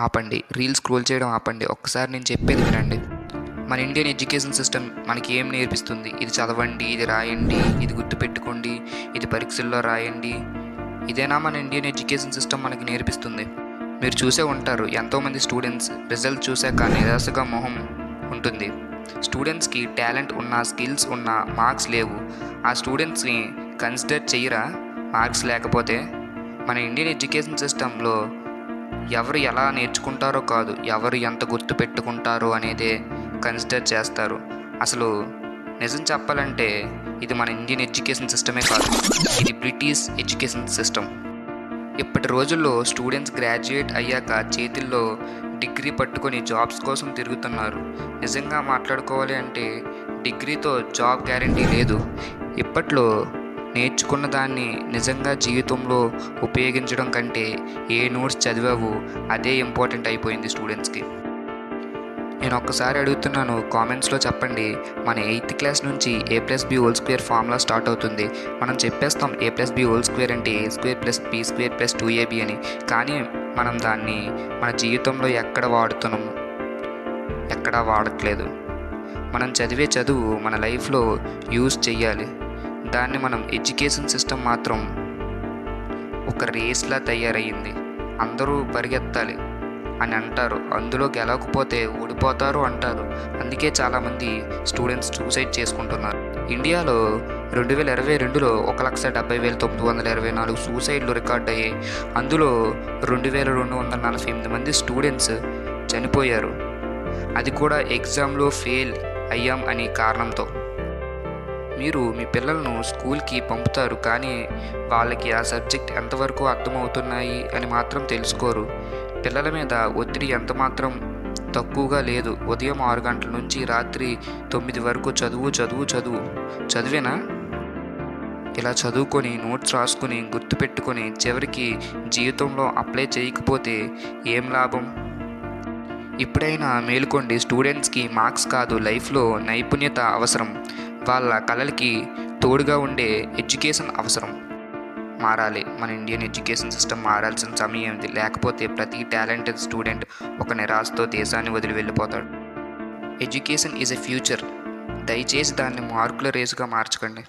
ఆపండి. Reels scroll చేయడం ఆపండి. ఒక్కసారి నేను చెప్పేది వినండి. మన ఇండియన్ ఎడ్యుకేషన్ సిస్టమ్ మనకి ఏం నేర్పిస్తుంది? ఇది చదవండి ఇది రాయండి ఇది గుర్తుపెట్టుకోండి ఇది పరీక్షల్లో రాయండి. ఇదేనా మన ఇండియన్ ఎడ్యుకేషన్ సిస్టమ్ మనకి నేర్పిస్తుంది? మీరు చూసే ఉంటారు. ఎంతోమంది స్టూడెంట్స్ రిజల్ట్ చూశాక నిరాశగా మొహం ఉంటుంది. స్టూడెంట్స్కి టాలెంట్ ఉన్న స్కిల్స్ ఉన్న మార్క్స్ లేవు. ఆ స్టూడెంట్స్ని కన్సిడర్ చేయరా? మార్క్స్ లేకపోతే మన ఇండియన్ ఎడ్యుకేషన్ సిస్టంలో ఎవరు ఎలా నేర్చుకుంటారో కాదు ఎవరు ఎంత గుర్తు పెట్టుకుంటారో అనేదే కన్సిడర్ చేస్తారు. అసలు నిజం చెప్పాలంటే ఇది మన ఇండియన్ ఎడ్యుకేషన్ సిస్టమే కాదు ఇది బ్రిటిష్ ఎడ్యుకేషన్ సిస్టమ్ ఇప్పటి రోజుల్లో స్టూడెంట్స్ గ్రాడ్యుయేట్ అయ్యాక చేతుల్లో డిగ్రీ పట్టుకొని జాబ్స్ కోసం తిరుగుతున్నారు. నిజంగా మాట్లాడుకోవాలి అంటే డిగ్రీతో జాబ్ గ్యారంటీ లేదు. ఇప్పట్లో నేర్చుకున్న దాన్ని నిజంగా జీవితంలో ఉపయోగించడం కంటే ఏ నోట్స్ చదివావు అదే ఇంపార్టెంట్ అయిపోయింది స్టూడెంట్స్కి. నేను ఒక్కసారి అడుగుతున్నాను కామెంట్స్లో చెప్పండి. మన ఎయిత్ క్లాస్ నుంచి A plus B whole square formula start అవుతుంది? మనం చెప్పేస్తాం A plus B whole square అంటే A square plus B square plus two AB అని. కానీ మనం దాన్ని మన జీవితంలో ఎక్కడ వాడుతున్నాము? ఎక్కడా వాడట్లేదు. మనం చదివే చదువు మన లైఫ్లో యూజ్ చేయాలి దాన్ని మనం ఎడ్యుకేషన్ సిస్టమ్ మాత్రం ఒక రేస్లా తయారయ్యింది. అందరూ పరిగెత్తాలి అని అంటారు. అందులో గెలవకపోతే ఓడిపోతారు అంటారు. అందుకే చాలామంది స్టూడెంట్స్ సూసైడ్ చేసుకుంటున్నారు. ఇండియాలో రెండు వేల ఇరవై రెండులో ఒక లక్ష డెబ్బై వేల తొమ్మిది వందల ఇరవై నాలుగు సూసైడ్లు రికార్డ్ అయ్యాయి. అందులో రెండు వేల రెండు వందల నలభై ఎనిమిది మంది స్టూడెంట్స్ చనిపోయారు. అది కూడా ఎగ్జామ్లో ఫెయిల్ అయ్యాం అనే కారణంతో. మీరు మీ పిల్లలను స్కూల్కి పంపుతారు కానీ వాళ్ళకి ఆ సబ్జెక్ట్ ఎంతవరకు అర్థమవుతున్నాయి అని మాత్రం తెలుసుకోరు. పిల్లల మీద ఒత్తిడి ఎంత మాత్రం తక్కువగా లేదు. ఉదయం ఆరు గంటల నుంచి రాత్రి తొమ్మిది వరకు చదువు చదువు చదువు. చదివేనా? ఇలా చదువుకొని నోట్స్ రాసుకొని గుర్తుపెట్టుకొని చివరికి జీవితంలో అప్లై చేయకపోతే ఏం లాభం? ఇప్పుడైనా మేలుకోండి స్టూడెంట్స్కి మార్క్స్ కాదు లైఫ్లో నైపుణ్యత అవసరం. వాళ్ళ కళలకి తోడుగా ఉండే ఎడ్యుకేషన్ అవసరం. మారాలి. మన ఇండియన్ ఎడ్యుకేషన్ సిస్టమ్ మారాల్సిన సమయం ఇది. లేకపోతే ప్రతి టాలెంటెడ్ స్టూడెంట్ ఒక నిరాశతో దేశాన్ని వదిలి వెళ్ళిపోతాడు. Education is a future. దయచేసి దాన్ని మార్కుల రేసుగా మార్చకండి.